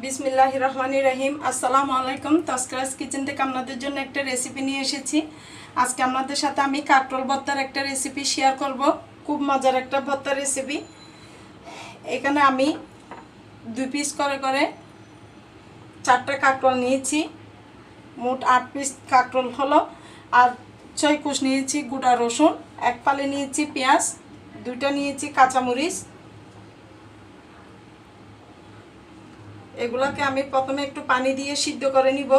বিসমিল্লাহ রহমান রহিম আসসালামু আলাইকুম। তস্করাজ কিচেন থেকে আপনাদের জন্য একটা রেসিপি নিয়ে এসেছি। আজকে আপনাদের সাথে আমি কাকরোল ভর্তার একটা রেসিপি শেয়ার করব। খুব মজার একটা ভর্তার রেসিপি এখানে আমি দুই পিস করে করে চারটা কাকরোল নিয়েছি। মোট আট পিস কাকরোল হলো। আর ছয় কুশ নিয়েছি গোটা রসুন। এক পালে নিয়েছি পেঁয়াজ। দুইটা নিয়েছি কাঁচামরিচ। এগুলাকে আমি প্রথমে একটু পানি দিয়ে সিদ্ধ করে নিব।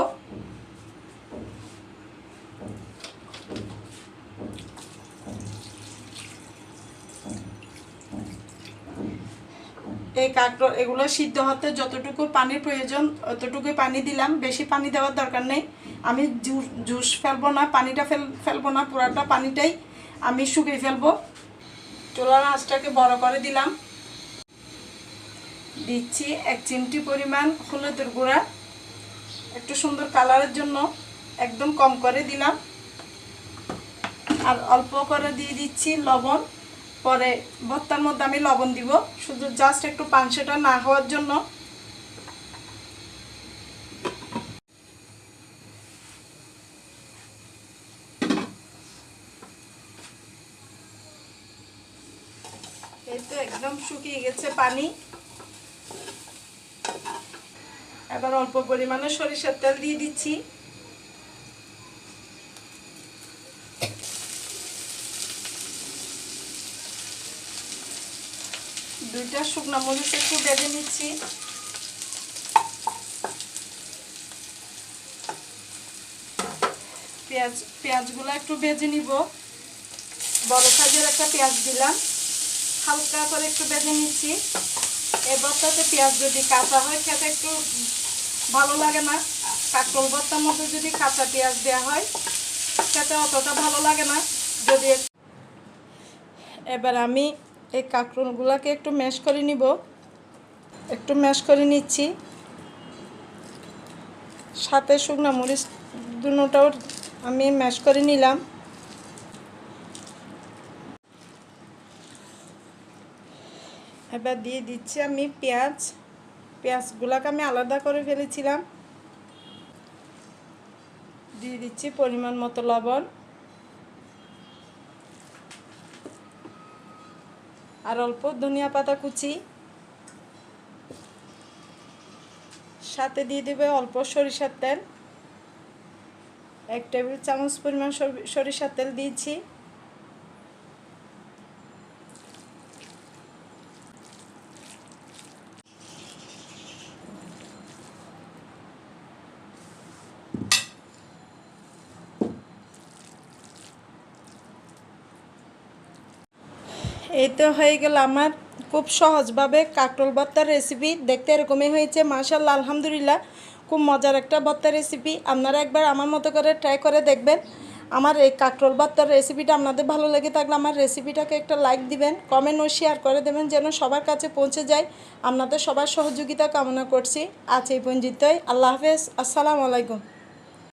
এই কাঁকড় এগুলো সিদ্ধ হতে যতটুকু পানির প্রয়োজন, অতটুকুই পানি দিলাম। বেশি পানি দেওয়ার দরকার নেই। আমি জুস ফেলব না, পানিটা ফেল, ফেলব না, পুরাটা পানিটাই আমি শুকিয়ে ফেলব। চুলার আঁচটাকে বড় করে দিলাম। দিচ্ছি এক চিমটি পরিমাণ হলুদের গুঁড়া। একটু সুন্দর কালারের জন্য একদম কম করে দিলাম। আর অল্প করে দিয়ে দিচ্ছি লবণ। পরে ভর্তার মধ্যে আমি লবণ দিব। শুধু জাস্ট একটু পাংশটা না হওয়ার জন্য। এই তো একদম শুকিয়ে গেছে পানি। এবার অল্প পরিমাণে সরিষার তেল দিয়ে দিচ্ছি। দুইটা শুকনো মরিচ একটু বেজে নিচ্ছি। পেঁয়াজ, পেঁয়াজগুলো একটু ভেজে নিব। বড় সাইজের একটা পেঁয়াজ দিলাম। হালকা করে একটু বেজে নিচ্ছি। এবার তাতে পেঁয়াজ যদি কাঁচা হয়, খেতে একটু ভালো লাগে না। কাকরোল ভর্তার মধ্যে যদি কাঁচা পেঁয়াজ দেওয়া হয়, খেতে অতটা ভালো লাগে না। যদি এবার আমি এই কাঁকরোলগুলোকে একটু ম্যাশ করে নিব। একটু ম্যাশ করে নিচ্ছি। সাথে শুকনো মরিচ দুটোটাও আমি ম্যাশ করে নিলাম। এবার দিয়ে দিচ্ছি আমি পেঁয়াজ। পেঁয়াজগুলোকে আমি আলাদা করে ফেলেছিলাম। দিয়ে দিচ্ছি পরিমাণ মতো লবণ। আর অল্প ধনিয়া পাতা কুচি। সাথে দিয়ে দেবে অল্প সরিষার তেল। এক টেবিল চামচ পরিমাণ সরিষার তেল দিয়েছি। এই তো হয়ে গেল আমার খুব সহজভাবে কাকরোল ভর্তার রেসিপি দেখতে এরকমই হয়েছে মাশাল্লাহ আলহামদুলিল্লাহ, খুব মজার একটা ভর্তার রেসিপি আপনারা একবার আমার মতো করে ট্রাই করে দেখবেন। আমার এই কাকরোল ভর্তার রেসিপিটা আপনাদের ভালো লেগে থাকলে আমার রেসিপিটাকে একটা লাইক দিবেন কমেন্ট ও শেয়ার করে দেবেন যেন সবার কাছে পৌঁছে যায়। আপনাদের সবার সহযোগিতা কামনা করছি। আজ এই পঞ্জিতই আল্লাহ হাফেজ। আসসালামু আলাইকুম।